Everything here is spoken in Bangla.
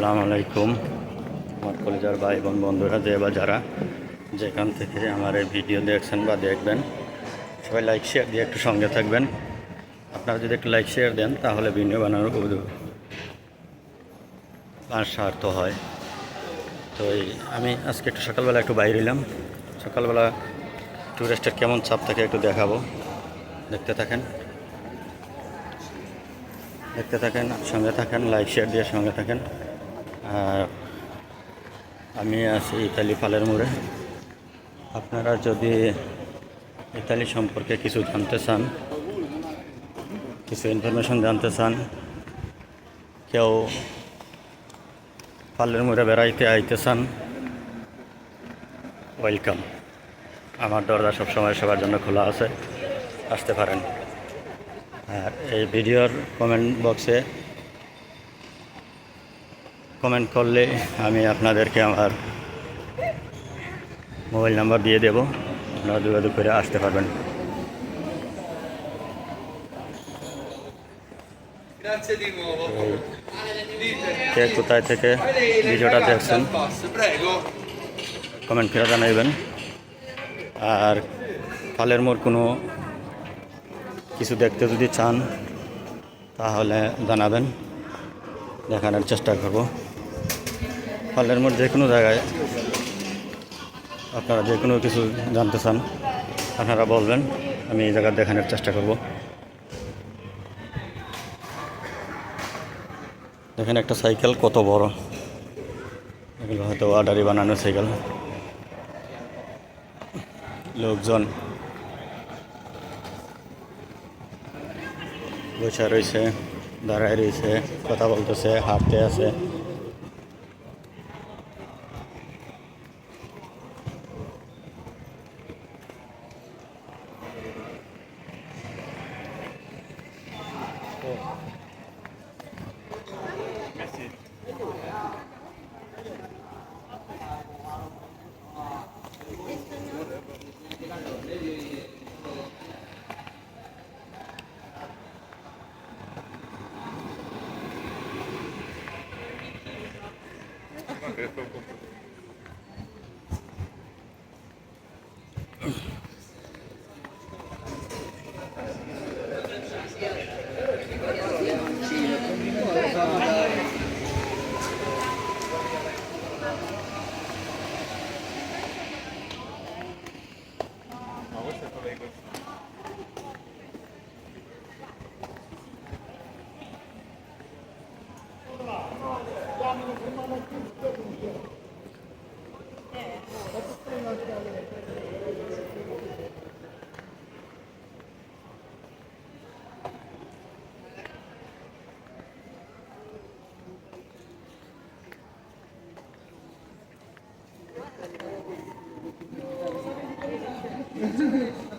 আসসালামু আলাইকুম। আমার কলেজার ভাই বোন বন্ধুরা, যে বা যারা যেখান থেকে আমার এই ভিডিও দেখছেন বা দেখবেন, সবাই লাইক শেয়ার দিয়ে একটু সঙ্গে থাকবেন। আপনারা যদি একটু লাইক শেয়ার দেন, তাহলে ভিডিও বানানোর আর স্বার্থ হয়। তো এই, আমি আজকে একটু সকালবেলা একটু বাইরে এলাম। সকালবেলা টুরিস্টের কেমন চাপ থাকে একটু দেখাবো। দেখতে থাকেন। দেখতে থাকেন, সঙ্গে থাকেন লাইক শেয়ার দিয়ে সঙ্গে থাকেন। আমি আছি ইতালি পালের মোড়ে। আপনারা যদি ইতালি সম্পর্কে কিছু জানতে চান, কিছু ইনফরমেশন জানতে চান, কেউ পালের মোড়ে বেড়াইতে আইতে চান ওয়েলকাম আমার দরজা সবসময় সবার জন্য খোলা আছে, আসতে পারেন। আর এই ভিডিওর কমেন্ট বক্সে কমেন্ট করলে আমি আপনাদেরকে আমার মোবাইল নাম্বার দিয়ে দেব। আপনারা যোগাযোগ করে আসতে পারবেন. কে কোথায় থেকে ভিডিওটা দেখছেন? কমেন্ট করে জানাইবেন। আর ফালের মোড় কোনো কিছু দেখতে যদি চান, তাহলে জানাবেন। দেখানোর চেষ্টা করব। ফালের মোড় যে কোনো জায়গায় আপনারা যে কোনো কিছু জানতে চান, আপনারা বলবেন, আমি এই জায়গা দেখানোর চেষ্টা করব। দেখেন একটা সাইকেল কত বড়। এগুলো হয়তো অর্ডারি বানানো সাইকেল। লোকজন বসে রয়েছে, দাঁড়ায় রয়েছে, কথা বলতেছে, হাঁটতে আছে। Eu tô com... ハハハハ!